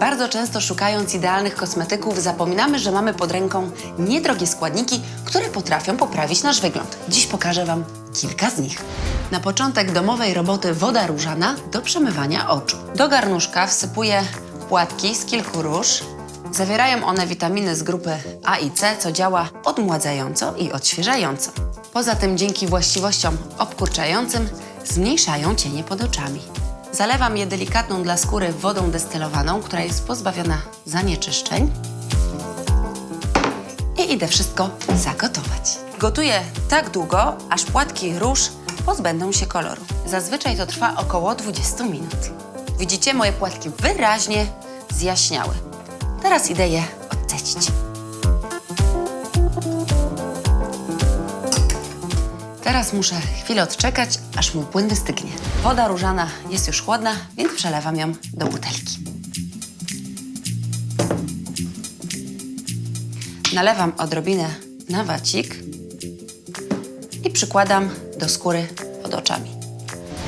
Bardzo często szukając idealnych kosmetyków zapominamy, że mamy pod ręką niedrogie składniki, które potrafią poprawić nasz wygląd. Dziś pokażę Wam kilka z nich. Na początek domowej roboty woda różana do przemywania oczu. Do garnuszka wsypuję płatki z kilku róż. Zawierają one witaminy z grupy A i C, co działa odmładzająco i odświeżająco. Poza tym dzięki właściwościom obkurczającym zmniejszają cienie pod oczami. Zalewam je delikatną dla skóry wodą destylowaną, która jest pozbawiona zanieczyszczeń. I idę wszystko zagotować. Gotuję tak długo, aż płatki róż pozbędą się koloru. Zazwyczaj to trwa około 20 minut. Widzicie, moje płatki wyraźnie zjaśniały. Teraz idę je odcecić. Teraz muszę chwilę odczekać, aż mój płyn wystygnie. Woda różana jest już chłodna, więc przelewam ją do butelki. Nalewam odrobinę na wacik i przykładam do skóry pod oczami.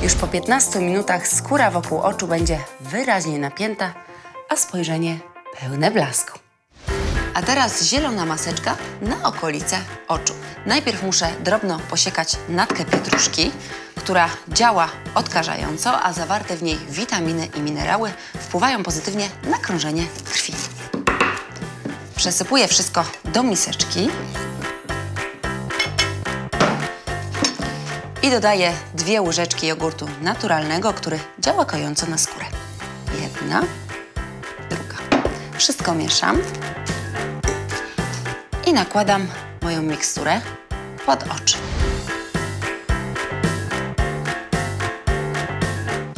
Już po 15 minutach skóra wokół oczu będzie wyraźnie napięta, a spojrzenie pełne blasku. A teraz zielona maseczka na okolice oczu. Najpierw muszę drobno posiekać natkę pietruszki, która działa odkażająco, a zawarte w niej witaminy i minerały wpływają pozytywnie na krążenie krwi. Przesypuję wszystko do miseczki i dodaję dwie łyżeczki jogurtu naturalnego, który działa kojąco na skórę. Jedna, druga. Wszystko mieszam i nakładam moją miksturę pod oczy.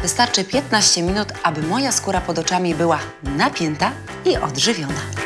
Wystarczy 15 minut, aby moja skóra pod oczami była napięta i odżywiona.